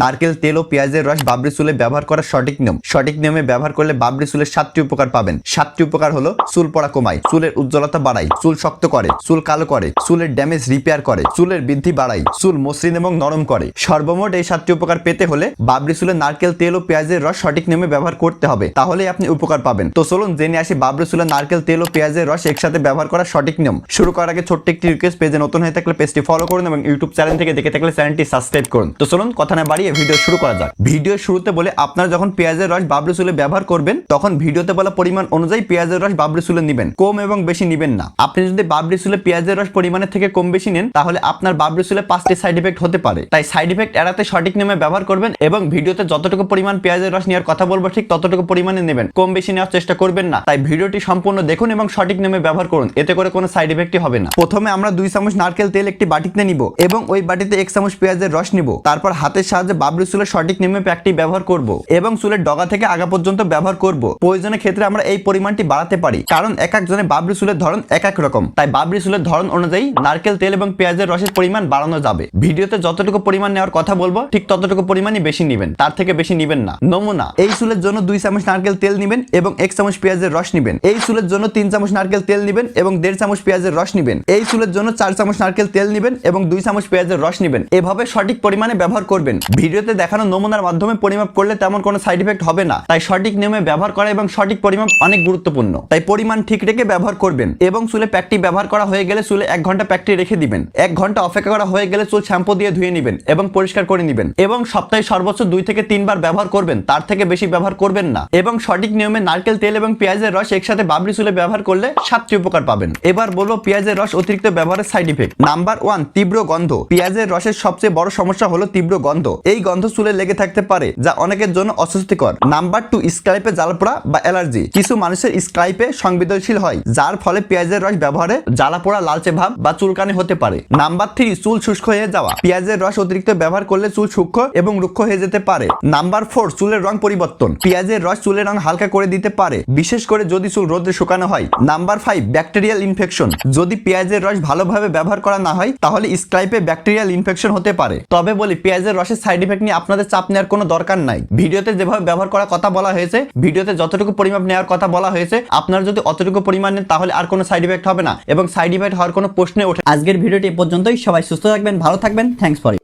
নারকেল, তেল ও পেঁয়াজের রস বাবরি চুলে ব্যবহার করার সঠিক নিয়ম। সঠিক নিয়মে ব্যবহার করলে বাবরি চুলের সাতটি উপকার পাবেন। সাতটি উপকার হলো চুল পড়া কমায়, চুলের উজ্জ্বলতা বাড়ায়, চুল শক্ত করে, চুল কালো করে, চুলের ড্যামেজ রিপেয়ার করে, চুলের বৃদ্ধি বাড়ায়, চুল মসৃণ এবং নরম করে। সর্বমোট এই সাতটি উপকার পেতে হলে বাবরি চুলে নারকেল, তেল ও পেঁয়াজের রস সঠিক নিয়মে ব্যবহার করতে হবে। তাহলেই আপনি উপকার পাবেন। তো চলুন জেনে আসি বাবরি চুলে নারকেল, তেল ও পেঁয়াজের রস একসাথে ব্যবহার করার সঠিক নিয়ম। শুরু করার আগে ছোট্ট একটি রিকোয়েস্ট পেজে নতুন হয়ে থাকলে পেজটি ফলো করুন এবং ইউটিউব চ্যানেল থেকে দেখে থাকলে চ্যানেলটি সাবস্ক্রাইব করুন। তো চলুন কথা না বাড়িয়ে ভিডিও শুরু করা যাক। ভিডিও শুরুতে বলে আপনারা যখন পেঁয়াজের রস বাবরি চুলে ব্যবহার করবেন, তখন ভিডিওতে বলা পরিমাণ অনুযায়ী পেঁয়াজের রস বাবরি চুলে নেবেন। কম এবং বেশি নেবেন না। আপনি যদি বাবরি চুলে পেঁয়াজের রস পরিমাণের থেকে কম বেশি নেন, তাহলে আপনার বাবরি চুলে পাঁচটি সাইড ইফেক্ট হতে পারে। তাই সাইড ইফেক্ট এড়াতে সঠিক নিয়মে ব্যবহার করবেন এবং ভিডিওতে যতটুকু পরিমাণ পেঁয়াজের রস নেওয়ার কথা বলব, ঠিক ততটুকু পরিমাণে নেবেন। কম বেশি নেওয়ার চেষ্টা করবেন না। তাই ভিডিওটি সম্পূর্ণ দেখুন এবং সঠিক নিয়মে ব্যবহার করুন। এতে করে কোনো সাইড ইফেক্টই হবে না। প্রথমে আমরা দুই চামচ নারকেল তেল একটি বাটিতে নিব এবং ওই বাটিতে এক চামচ পেঁয়াজের রস নিব। তারপর হাতের সাহায্যে বাবরি চুলের সঠিক নিয়মে প্যাকটি ব্যবহার করব এবং চুলের ডগা থেকে আগা পর্যন্ত ব্যবহার করব। প্রয়োজনের ক্ষেত্রে আমরা এই পরিমাণটি বাড়াতে পারি, কারণ এক একজনের বাবরি চুলের ধরন এক এক রকম। তাই বাবরি চুলের ধরন অনুযায়ী নারকেল, তেল এবং পেঁয়াজের রসের পরিমাণ বাড়ানো যাবে। ভিডিওতে যতটুকু পরিমাণ নেওয়ার কথা বলব, ঠিক ততটুকু পরিমাণই বেশি নেবেন। তার থেকে বেশি নেবেন না। নমুনা, এই চুলের জন্য দুই চামচ নারকেল তেল নেবেন এবং এক চামচ পেঁয়াজের রস নেবেন। এই চুলের জন্য তিন চামচ নারকেল তেল নেবেন এবং দেড় চামচ পেঁয়াজের রস নেবেন। এই চুলের জন্য চার চামচ নারকেল তেল নেবেন এবং দুই চামচ পেঁয়াজের রস নেবেন। এভাবে সঠিক পরিমাণে ব্যবহার করবেন। ভিডিওতে দেখানো নমুনার মাধ্যমে পরিমাপ করলে তেমন কোনো সাইড ইফেক্ট হবে না। তাই সঠিক নিয়মে ব্যবহার করা এবং সঠিক পরিমাপ অনেক গুরুত্বপূর্ণ। তাই পরিমাণ ঠিক রেখে ব্যবহার করবেন এবং চুলে প্যাকটি ব্যবহার করা হয়ে গেলে চুলে এক ঘণ্টা প্যাকটি রেখে দিবেন। এক ঘণ্টা অপেক্ষা করা হয়ে গেলে চুল শ্যাম্পু দিয়ে ধুয়ে নেবেন এবং পরিষ্কার করে নেবেন এবং সপ্তাহে সর্বোচ্চ দুই থেকে তিনবার ব্যবহার করবেন, তার থেকে বেশি ব্যবহার করবেন না। এবং সঠিক নিয়মে নারকেল তেল এবং পেঁয়াজের রস একসাথে বাবরি চুলে ব্যবহার করলে সাতটি উপকার পাবেন। এবার বলব পেঁয়াজের রস অতিরিক্ত ব্যবহারের সাইড ইফেক্ট নাম্বার ওয়ান তীব্র গন্ধ। পেঁয়াজের রসের সবচেয়ে বড় সমস্যা হলো তীব্র গন্ধ। এই গন্ধ চুলে লেগে থাকতে পারে, যা অনেকের জন্য অস্বস্তিকর। নাম্বার টু, স্ক্রাইপে জ্বালাপোড়া বা অ্যালার্জি। কিছু মানুষের স্ক্রাইপে সংবেদনশীল হয়, যার ফলে পেঁয়াজের রস ব্যবহারে জ্বালাপোড়া, লালচে ভাব বা চুলকানি হতে পারে। নাম্বার থ্রি, চুল শুষ্ক হয়ে যাওয়া। পেঁয়াজের রস অতিরিক্ত ব্যবহার করলে চুল সূক্ষ্ম এবং রুক্ষ হয়ে যেতে পারে। নাম্বার ফোর, চুলের রং পরিবর্তন। পেঁয়াজের রস চুলের রং হালকা করে দিতে পারে, বিশেষ করে যদি চুল রোদে শুকানো হয়। Number five, bacterial infection. যদি পেঁয়াজের রস ভালোভাবে ব্যবহার করা না হয়, তাহলে স্ক্রাইপে ব্যাকটেরিয়াল ইনফেকশন হতে পারে। তবে বলি, পেঁয়াজের রসের সাইড ইফেক্ট নিয়ে আপনাদের চাপ নেওয়ার কোনো দরকার নাই। ভিডিওতে যেভাবে ব্যবহার করার কথা বলা হয়েছে, ভিডিওতে যতটুকু পরিমাপ নেওয়ার কথা বলা হয়েছে, আপনারা যদি অতটুকু পরিমাণ নেন তাহলে আর কোনো সাইড ইফেক্ট হবে না এবং সাইড ইফেক্ট হওয়ার কোনো প্রশ্নে ওঠে আজকের ভিডিওটি এ পর্যন্তই। সবাই সুস্থ থাকবেন, ভালো থাকবেন। Thanks for